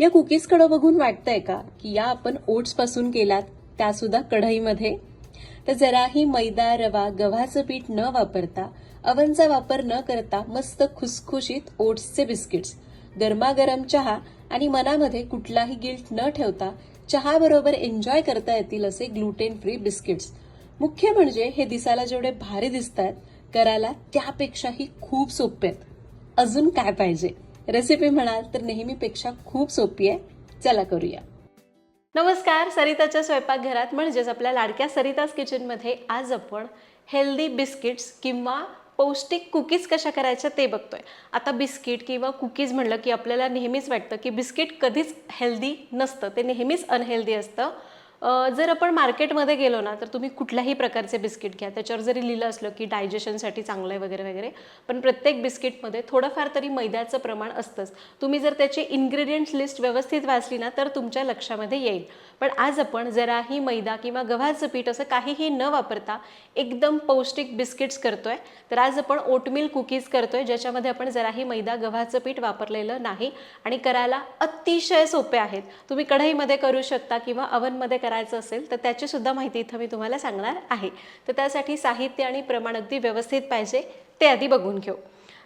या कुकीजकडं बघून वाटतंय का की या आपण ओट्सपासून केल्यात त्या सुद्धा कढईमध्ये? तर जराही मैदा रवा गव्हाचं पीठ न वापरता अवनचा वापर न करता मस्त खुसखुशीत ओट्सचे बिस्किट्स गरमागरम चहा आणि मनामध्ये कुठलाही गिल्ट न ठेवता चहा बरोबर एन्जॉय करता येतील असे ग्लुटेन फ्री बिस्किट्स. मुख्य म्हणजे हे दिसायला जेवढे भारी दिसत आहेत करायला त्यापेक्षाही खूप सोपे आहेत. अजून काय पाहिजे? रेसिपी म्हणाल तर नेहमीपेक्षा खूप सोपी आहे. चला करूया. नमस्कार सरिताच्या स्वयंपाकघरात म्हणजेच आपल्या लाडक्या सरिताज किचनमध्ये आज आपण हेल्दी बिस्किट्स किंवा पौष्टिक कुकीज कशा करायच्या ते बघतोय. आता बिस्किट किंवा कुकीज म्हणलं की आपल्याला नेहमीच वाटतं की बिस्किट कधीच हेल्दी नसतं ते नेहमीच अनहेल्दी असतं. जर आपण मार्केटमध्ये गेलो ना तर तुम्ही कुठल्याही प्रकारचे बिस्किट घ्या. त्याच्यावर जरी लिहिलं असलं की डायजेशनसाठी चांगलं आहे वगैरे वगैरे पण प्रत्येक बिस्किटमध्ये थोडंफार तरी मैद्याचं प्रमाण असतंच. तुम्ही जर त्याची इन्ग्रेडियंट्स लिस्ट व्यवस्थित वाचली ना तर तुमच्या लक्षामध्ये येईल. पण आज आपण जराही मैदा किंवा गव्हाचं पीठ असं काहीही न वापरता एकदम पौष्टिक बिस्किट्स करतोय तर आज आपण ओटमिल कुकीज करतोय ज्याच्यामध्ये आपण जराही मैदा गव्हाचं पीठ वापरलेलं नाही आणि करायला अतिशय सोपे आहेत. तुम्ही कढईमध्ये करू शकता किंवा अवनमध्ये करायचं असेल तर त्याचीसुद्धा माहिती इथं मी तुम्हाला सांगणार आहे. तर त्यासाठी साहित्य आणि प्रमाण अगदी व्यवस्थित पाहिजे ते आधी बघून घेऊ.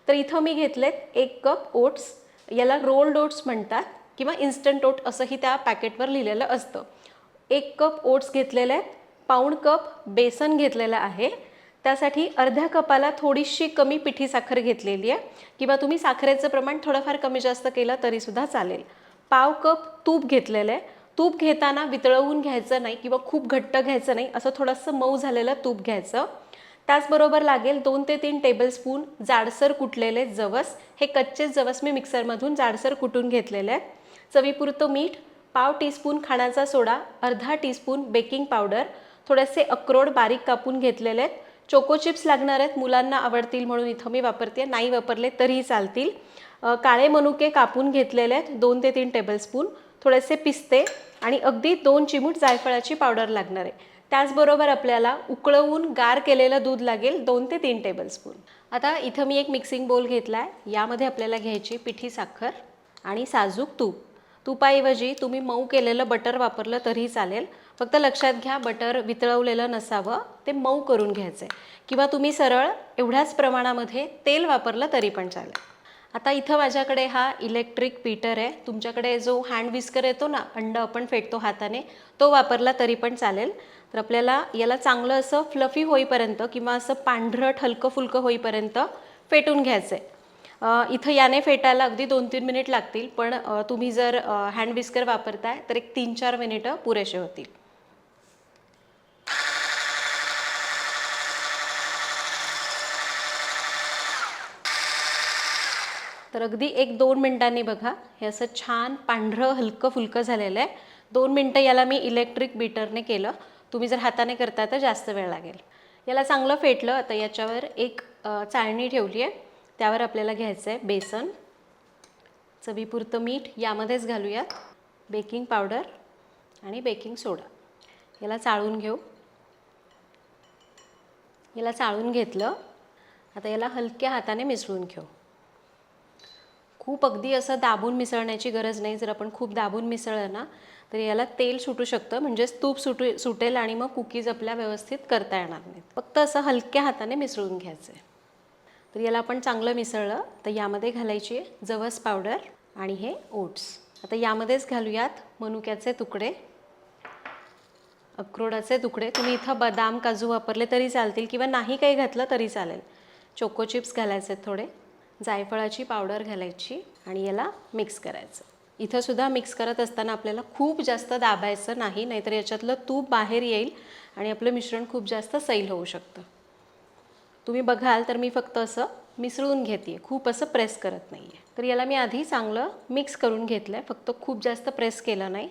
तर इथं मी घेतलेत एक कप ओट्स याला रोल्ड ओट्स म्हणतात किंवा इन्स्टंट ओट असंही त्या पॅकेटवर लिहिलेलं असतं. एक कप ओट्स घेतलेले आहेत पाऊण कप बेसन घेतलेलं आहे. त्यासाठी अर्ध्या कपाला थोडीशी कमी पिठी साखर घेतलेली आहे किंवा तुम्ही साखरेचं प्रमाण थोडंफार कमी जास्त केलं तरीसुद्धा चालेल. पाव कप तूप घेतलेलं आहे तूप घेताना वितळवून घ्यायचं नाही किंवा खूप घट्ट घ्यायचं नाही असं थोडंसं मऊ झालेलं तूप घ्यायचं. त्याचबरोबर लागेल दोन ते तीन टेबलस्पून जाडसर कुटलेले जवस. हे कच्चे जवस मी मिक्सरमधून जाडसर कुटून घेतलेले आहेत. चवीपुरतं मीठ पाव टीस्पून खाण्याचा सोडा अर्धा टीस्पून बेकिंग पावडर थोडेसे अक्रोड बारीक कापून घेतलेले आहेत. चोको चिप्स लागणार आहेत मुलांना आवडतील म्हणून इथं मी वापरते नाही वापरले तरीही चालतील. काळे मनुके कापून घेतलेले आहेत दोन ते तीन टेबलस्पून थोडेसे पिस्ते आणि अगदी दोन चिमूट जायफळाची पावडर लागणार आहे. त्याचबरोबर आपल्याला उकळवून गार केलेलं दूध लागेल दोन ते तीन टेबलस्पून आता इथं मी एक मिक्सिंग बोल घेतला आहे यामध्ये आपल्याला घ्यायची पिठी साखर आणि साजूक तूप. तुपाऐवजी तुम्ही मऊ केलेलं बटर वापरलं तरीही चालेल. फक्त लक्षात घ्या बटर वितळवलेलं नसावं ते मऊ करून घ्यायचं आहे किंवा तुम्ही सरळ एवढ्याच प्रमाणामध्ये तेल वापरलं तरी पण चालेल. आता इथं माझ्याकडे हा इलेक्ट्रिक पीटर आहे. तुमच्याकडे जो हँड विस्कर येतो ना अंड आपण फेटतो हाताने तो वापरला तरी पण चालेल. तर आपल्याला याला चांगलं असं फ्लफी होईपर्यंत किंवा असं पांढरट हलकं फुलकं होईपर्यंत फेटून घ्यायचं आहे इथं याने फेटायला अगदी दोन तीन मिनिट लागतील पण तुम्ही जर हँड विस्कर वापरताय तर एक तीन चार मिनिटं पुरेसे होतील. तर अगदी एक दोन मिनटांनी बघा हे असं छान पांढरं हलकं फुलकं झालेलं आहे. दोन मिनटं याला मी इलेक्ट्रिक बीटरने केलं. तुम्ही जर हाताने करता तर जास्त वेळ लागेल. याला चांगलं फेटलं आता याच्यावर एक चाळणी ठेवली आहे. त्यावर आपल्याला घ्यायचं आहे बेसन. चवीपुरतं मीठ यामध्येच घालूयात. बेकिंग पावडर आणि बेकिंग सोडा. याला चाळून घेऊ. याला चाळून घेतलं. आता याला हलक्या हाताने मिसळून घेऊ. खूप अगदी असं दाबून मिसळण्याची गरज नाही. जर आपण खूप दाबून मिसळलं ना तर याला तेल सुटू शकतं. म्हणजेच तूप सुटू सुटेल आणि मग कुकीज आपल्या व्यवस्थित करता येणार नाहीत. फक्त असं हलक्या हाताने मिसळून घ्यायचं आहे तर याला आपण चांगलं मिसळलं तर यामध्ये घालायची आहे जवस पावडर आणि हे ओट्स. आता यामध्येच घालूयात मनुक्याचे तुकडे. अक्रोडाचे तुकडे. तुम्ही इथं बदाम काजू वापरले तरी चालतील किंवा नाही काही घातलं तरी चालेल. चोको चिप्स घालायचे थोडे. जायफळाची पावडर घालायची आणि याला मिक्स करायचं. इथंसुद्धा मिक्स करत असताना आपल्याला खूप जास्त दाबायचं नाही नाहीतर याच्यातलं तूप बाहेर येईल आणि आपलं मिश्रण खूप जास्त सैल होऊ शकतं. तुम्ही बघाल तर मी फक्त असं मिसळून घेते खूप असं प्रेस करत नाही आहे तर याला मी आधी चांगलं मिक्स करून घेतलं आहे फक्त खूप जास्त प्रेस केलं नाही.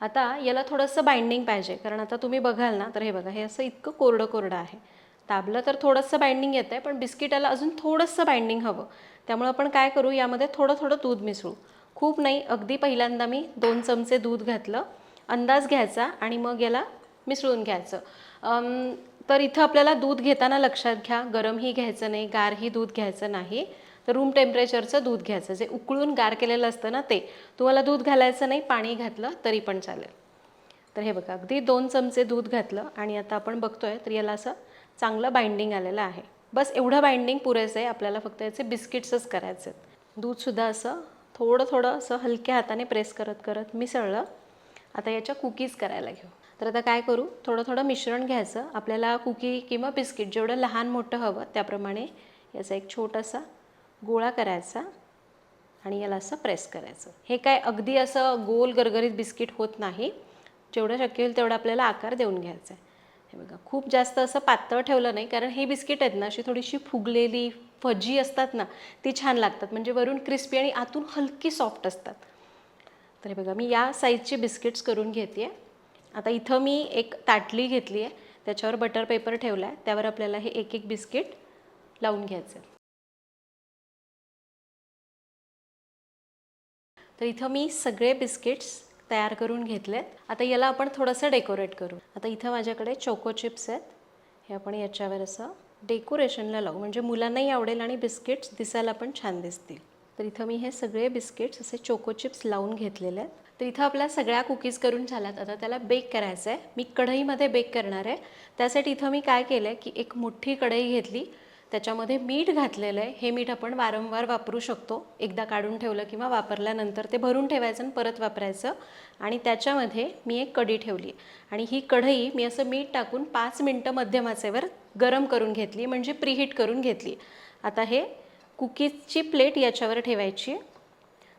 आता याला थोडंसं बाइंडिंग पाहिजे कारण आता तुम्ही बघाल ना तर हे बघा हे असं इतकं कोरडं कोरडं आहे. दाबलं तर थोडंसं बाइंडिंग येतं आहे पण बिस्किटाला अजून थोडंसं बाइंडिंग हवं. त्यामुळे आपण काय करू यामध्ये थोडं थोडं दूध मिसळू. खूप नाही अगदी पहिल्यांदा मी दोन चमचे दूध घातलं. अंदाज घ्यायचा आणि मग याला मिसळून घ्यायचं. तर इथं आपल्याला दूध घेताना लक्षात घ्या गरमही घ्यायचं नाही गारही दूध घ्यायचं नाही. तर रूम टेम्परेचरचं दूध घ्यायचं. जे उकळून गार केलेलं असतं ना ते. तुम्हाला दूध घालायचं नाही पाणी घातलं तरी पण चालेल. तर हे बघा अगदी दोन चमचे दूध घातलं आणि आता आपण बघतोय तर याला असं चांगलं बाइंडिंग आलेलं आहे. बस एवढं बाइंडिंग पुरेसं आहे आपल्याला फक्त याचे बिस्किट्सच करायचे आहेत दूधसुद्धा असं थोडं थोडं असं हलक्या हाताने प्रेस करत करत मिसळलं. आता याच्या कुकीज करायला घेऊ. तर आता काय करू? थोडं थोडं मिश्रण घ्यायचं. आपल्याला कुकी किंवा बिस्किट जेवढं लहान मोठं हवं त्याप्रमाणे याचा एक छोटासा गोळा करायचा आणि याला असं प्रेस करायचं. हे काय अगदी असं गोल गरगरीत बिस्किट होत नाही. जेवढं शक्य होईल तेवढा आपल्याला आकार देऊन घ्यायचा आहे हे बघा खूप जास्त असं पातळ ठेवलं नाही कारण हे बिस्किट आहेत ना अशी थोडीशी फुगलेली फजी असतात ना ती छान लागतात. म्हणजे वरून क्रिस्पी आणि आतून हलकी सॉफ्ट असतात. तर हे बघा मी या साईजची बिस्किट्स करून घेते आहे आता इथं मी एक ताटली घेतली आहे त्याच्यावर बटर पेपर ठेवला आहे त्यावर आपल्याला हे एक एक बिस्किट लावून घ्यायचं आहे तर इथं मी सगळे बिस्किट्स तयार करून घेतलेत. आता याला आपण थोडंसं डेकोरेट करू. आता इथं माझ्याकडे चोको चिप्स आहेत. हे आपण याच्यावर असं डेकोरेशनला लावू. म्हणजे मुलांनाही आवडेल आणि बिस्किट्स दिसायला पण छान दिसतील. तर इथं मी हे सगळे बिस्किट्स असे चोको चिप्स लावून घेतलेले आहेत. तर इथं आपल्या सगळ्या कुकीज करून झाल्यात. आता त्याला बेक करायचं आहे मी कढईमध्ये बेक करणार आहे. त्यासाठी इथं मी काय केलं आहे की एक मोठी कढई घेतली. त्याच्यामध्ये मीठ घातलेलं आहे. हे मीठ आपण वारंवार वापरू शकतो. एकदा काढून ठेवलं किंवा वापरल्यानंतर ते भरून ठेवायचं आणि परत वापरायचं. आणि त्याच्यामध्ये मी एक कढी ठेवली. आणि ही कढई मी असं मीठ टाकून पाच मिनटं मध्यमाचेवर गरम करून घेतली. म्हणजे प्रीहीट करून घेतली. आता हे कुकीजची प्लेट याच्यावर ठेवायची.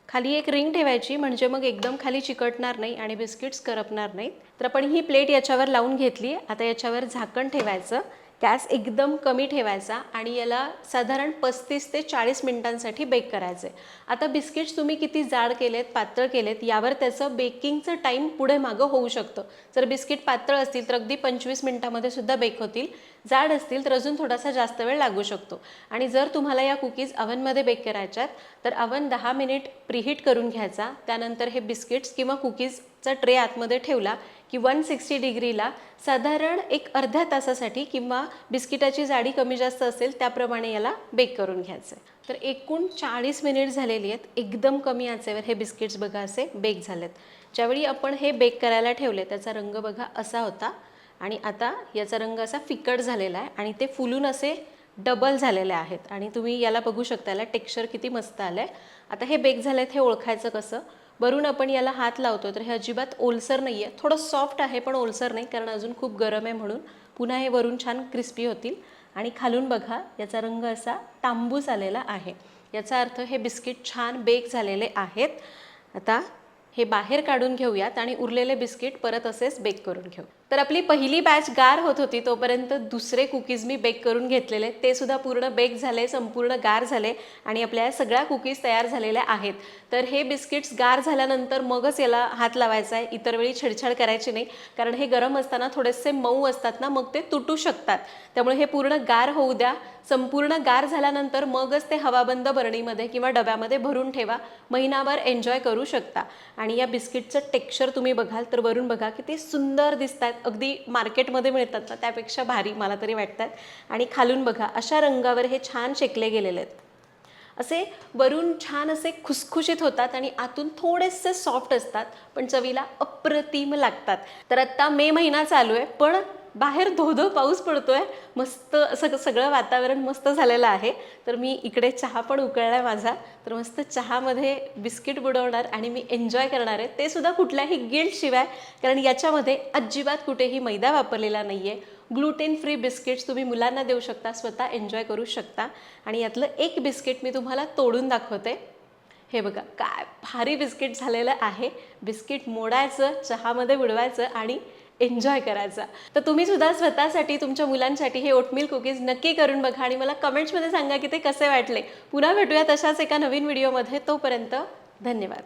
खाली एक रिंग ठेवायची. म्हणजे मग एकदम खाली चिकटणार नाही आणि बिस्किट्स करपणार नाहीत. तर आपण ही प्लेट याच्यावर लावून घेतली. आता याच्यावर झाकण ठेवायचं. गॅस एकदम कमी ठेवायचा आणि याला साधारण पस्तीस ते चाळीस मिनिटांसाठी बेक करायचे. आता बिस्किट्स तुम्ही किती जाड केलेत पातळ केलेत यावर त्याचं बेकिंगचं टाईम पुढे मागं होऊ शकतं. जर बिस्किट पातळ असतील तर अगदी पंचवीस मिनिटामध्ये सुद्धा बेक होतील. जाड असतील तर अजून थोडासा जास्त वेळ लागू शकतो. आणि जर तुम्हाला या कुकीज अवनमध्ये बेक करायच्यात तर अवन दहा मिनिट प्रीहीट करून घ्यायचा. त्यानंतर हे बिस्किट्स किंवा कुकीजचा ट्रे आतमध्ये ठेवला की वन सिक्स्टी डिग्रीला साधारण एक अर्ध्या तासासाठी किंवा बिस्किटाची जाडी कमी जास्त असेल त्याप्रमाणे याला बेक करून घ्यायचं आहे तर एकूण चाळीस मिनिट झालेली आहेत. एकदम कमी आचेवर हे बिस्किट्स बघा असे बेक झालेत. ज्यावेळी आपण हे बेक करायला ठेवले त्याचा रंग बघा असा होता. आणि आता याचा रंग असा फिकट झालेला आहे आणि ते फुलून असे डबल झालेले आहेत. आणि तुम्ही याला बघू शकता याला टेक्स्चर किती मस्त आलं आहे आता हे बेक झालं हे ओळखायचं कसं? वरून आपण याला हात लावतो तर हे अजिबात ओलसर नाही आहे थोडं सॉफ्ट आहे पण ओलसर नाही कारण अजून खूप गरम आहे म्हणून. पुन्हा हे वरून छान क्रिस्पी होतील. आणि खालून बघा याचा रंग असा तांबूस आलेला आहे. याचा अर्थ हे बिस्किट छान बेक झालेले आहेत. आता हे बाहेर काढून घेऊयात आणि उरलेले बिस्किट परत असेच बेक करून घेऊ. तर आपली पहिली बॅच गार होत होती तोपर्यंत दुसरे कुकीज मी बेक करून घेतलेले. ते सुद्धा पूर्ण बेक झाले संपूर्ण गार झाले आणि आपल्या सगळ्या कुकीज तयार झालेल्या आहेत. तर हे बिस्किट्स गार झाल्यानंतर मगच याला हात लावायचा आहे इतर वेळी छेडछाड करायची नाही. कारण हे गरम असताना थोडेसे मऊ असतात ना मग ते तुटू शकतात. त्यामुळे हे पूर्ण गार होऊ द्या. संपूर्ण गार झाल्यानंतर मगच ते हवाबंद बरणीमध्ये किंवा डब्यामध्ये भरून ठेवा. महिनाभर एन्जॉय करू शकता. आणि या बिस्किटचं टेक्स्चर तुम्ही बघाल तर वरून बघा किती सुंदर दिसत आहेत अगदी मार्केटमध्ये मिळतात ना त्यापेक्षा भारी मला तरी वाटतात. आणि खालून बघा अशा रंगावर हे छान शेकले गेलेले आहेत. असे वरून छान असे खुसखुशीत होतात आणि आतून थोडेसे सॉफ्ट असतात पण चवीला अप्रतिम लागतात. तर आत्ता मे महिना चालू आहे पण बाहेर धोधो पाऊस पडतोय. मस्त असं सगळं वातावरण मस्त झालेलं आहे. तर मी इकडे चहा पण उकळलाय माझा. तर मस्त चहामध्ये बिस्किट बुडवणार आणि मी एन्जॉय करणार आहे. ते सुद्धा कुठल्याही गिल्ट शिवाय कारण याच्यामध्ये अजिबात कुठेही मैदा वापरलेला नाही आहे ग्लुटेन फ्री बिस्किट्स तुम्ही मुलांना देऊ शकता स्वतः एन्जॉय करू शकता. आणि यातलं एक बिस्किट मी तुम्हाला तोडून दाखवते. हे बघा काय भारी बिस्किट झालेलं आहे. बिस्किट मोडायचं चहामध्ये बुडवायचं आणि एन्जॉय करायचा. तर तुम्ही सुद्धा स्वतःसाठी तुमच्या मुलांसाठी हे ओटमिल कुकीज नक्की करून बघा आणि मला कमेंट्समध्ये सांगा की ते कसे वाटले. पुन्हा भेटूया तशाच एका नवीन व्हिडिओमध्ये तोपर्यंत धन्यवाद.